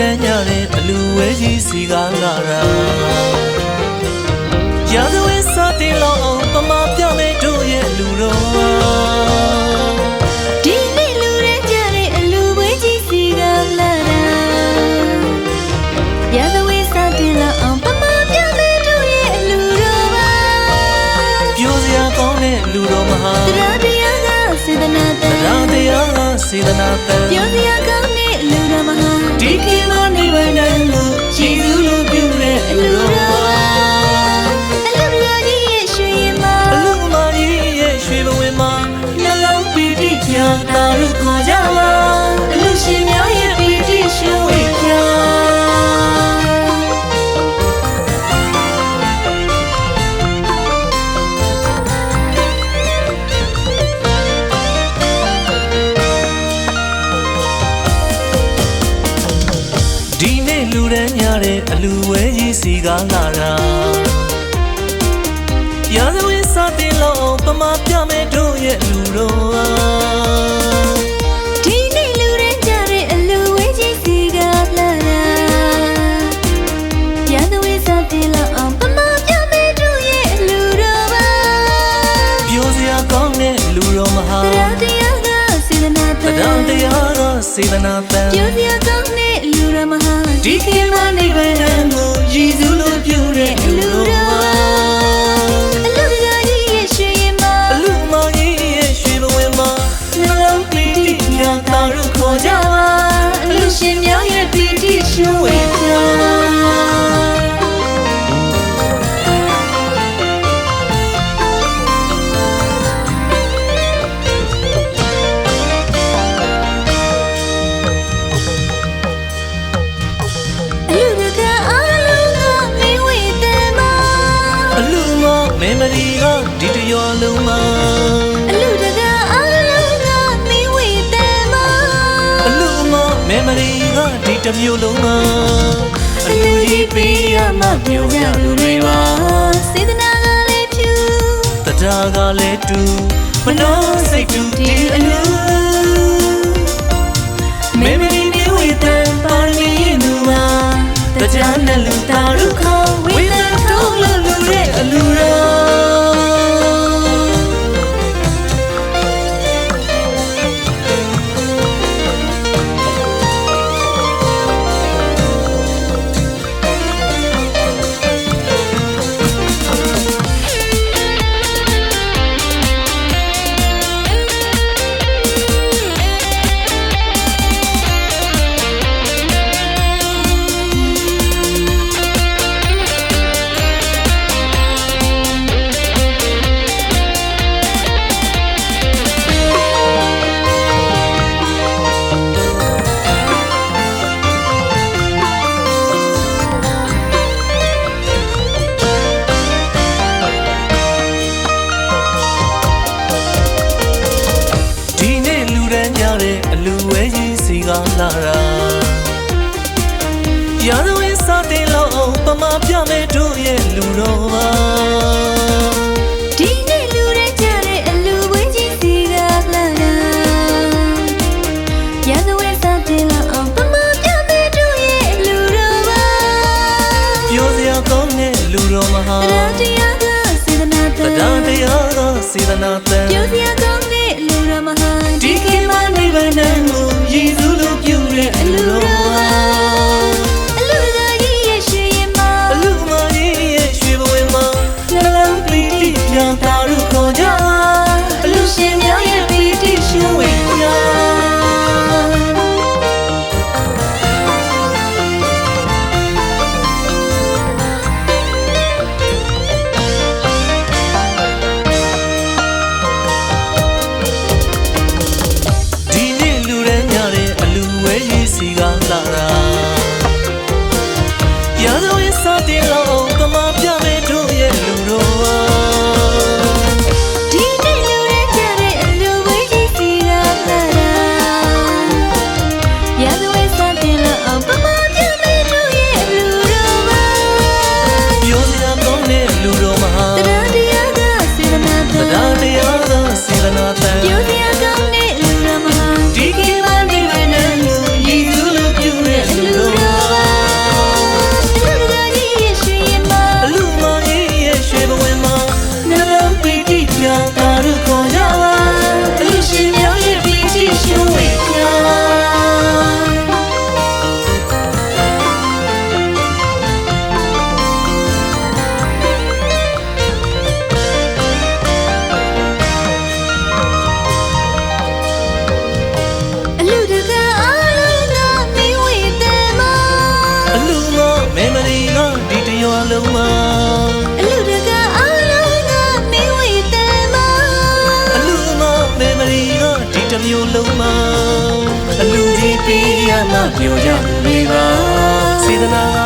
ဒီနေ့လူရန်ညတဲ့အလူဝဲကြီးစီကားလာတာရာဇဝင်စတင်လောက်အောင်ပမာပြမဲ့တို့ရဲ့လူတော်ဒီနေ့လူရဲကြတဲ့အလူပွဲကြီးစီကလာတာရသဝေးစတင်လာအောင်ပမာပြမဲ့တို့ရဲ့အလူတော်ပါပြောစရာကောင်းတဲ့လူတော်မဟာတရားတရားကစေတနာတတရားန်တရားကစေတနာတန်ပြောစရာကောင်းတဲ့အလူတော်မဟာ ဒီ လူရန်ညတဲ့အလူဝဲကြီးစီကားလာတာရာဇဝင်စတင်လို့ပမာပြမဲ့တို့ရဲ့လူတော်ဟာဒီနေ့လူရဲကြတဲ့အလူဝဲကြီးစီကလာတာရသဝေးစတင်လာအောင်ပမာပြမဲ့တို့ရဲ့အလူတော်ပါပြောစရာကောင်းတဲ့လူတော်မဟာတရားတရားကစေတနာတတန်ဒံတရားကစေတနာတန်ပြောစရာကောင်းတဲ့လူရမဟာ ဒီကိမနိဗ္ဗာန်ကိုရည်စူးလို့ပြုတဲ့အလူတော်ဟာအလူတကာကြီးရဲ့ရွှေရင်မအလူမကြီးရဲ့ရွှေဘဝမှာနှလုံးပီတိပြတာလို့ခေါ်ကြပါ တစ်မျိုးလုံးမှာအလူကြီးပေးရမှပြောကြလူတွေပါစေတနာကလေးဖြူတရားကလည်းတူမနှောစိတ်တူဒီအလူမေမရီမျိုးဝေတန်ပါရမီရင်သူမှာတရားနဲ့လူတာရုခေါ် ကြီးစီကလာတာရာဇဝင်စတင်လို့အောင်ပမာပြမဲ့တို့ရဲ့လူတော်ပါဒီနေ့လူရဲကြတဲ့အလူဝဲကြီးစီကလာတာရသဝဲစတင်လာအောင်ပမာပြမဲ့တို့ရဲ့အလူတော်ပါပြောစရာကောင်းတဲ့လူတော်မဟာတရားတရားကစေတနာတတန်ဒါတရားကစေတနာတန်ပြောစရာကောင်းတဲ့လူရမဟာဒီကိမနိဗ္ဗာန်ကို ပြောကြနေပါစေတနာ